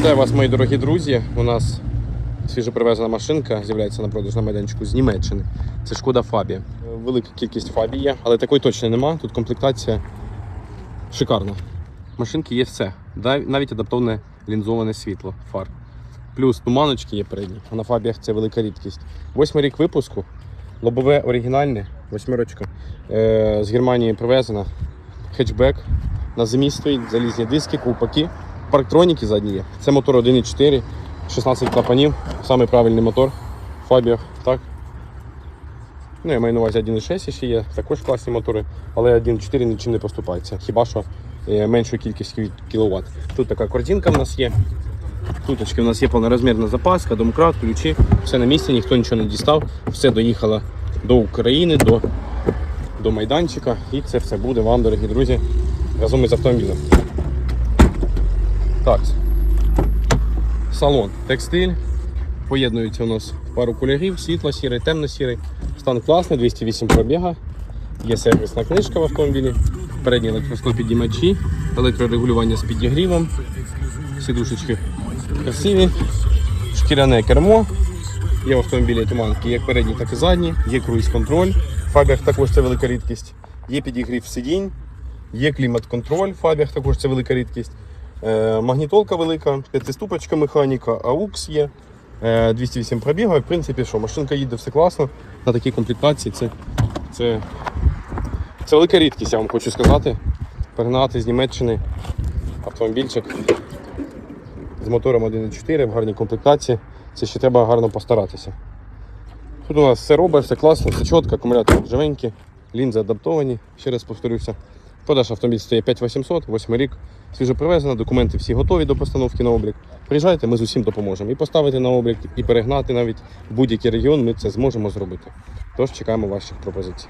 Вітаю вас, мої дорогі друзі. У нас свіжо машинка з'являється на продаж на майданчику з Німеччини. Це шкода Фабія. Велика кількість Фабій є, але такої точно нема. Тут комплектація шикарна. Машинки є все, навіть адаптоване лінзоване світло фар. Плюс туманочки є передні. а На фабіях це велика рідкість. Восьмий рік випуску, лобове оригінальне, восьмерочка. Е, з Германії привезена. Хетчбек. На зимі стоїть залізні диски, ковпаки. Парктроніки задні є. Це мотор 1.4, 16 клапанів, самий правильний мотор в. Так? Ну, я маю на увазі 1.6 ще є, також класні мотори, але 1.4 нічим не поступається. Хіба що е, меншою кількістю кіловат. Тут така корзинка в нас є. Туточки у нас є повнорозмірна запаска, домкрат, ключі, все на місці, ніхто нічого не дістав, все доїхало до України, до, до майданчика, і це все буде вам, дорогі друзі, разом із автомобілем. Так. Салон, текстиль. Поєднується у нас пару кольорів, світло-сірий, темно-сірий. Стан класний, 208 пробіга. Є сервісна книжка в автомобілі. Передні електросклопідіймачі, електрорегулювання з підігрівом. Сідушечки красиві. Шкіряне кермо. Є в автомобілі туманки як передні, так і задні. Є круїз-контроль. В фабіях також це велика рідкість. Є підігрів сидінь. Є клімат-контроль, в фабіях також це велика рідкість. Е, магнітолка велика, п'ятиступочка механіка, AUX є, е, 208 пробігу. В принципі, що, машинка їде все класно. На такій комплектації це, це, це велика рідкість, я вам хочу сказати. Перегнати з Німеччини автомобільчик з мотором 1.4 в гарній комплектації. Це ще треба гарно постаратися. Тут у нас все робить, все класно, все чітко, акумулятор живенький, лінзи адаптовані, ще раз повторюся. Продаж автомобіль стоїть 5800, 8 рік. Свіжо привезено, документи всі готові до постановки на облік. Приїжджайте, ми з усім допоможемо. І поставити на облік, і перегнати навіть будь-який регіон ми це зможемо зробити. Тож чекаємо ваших пропозицій.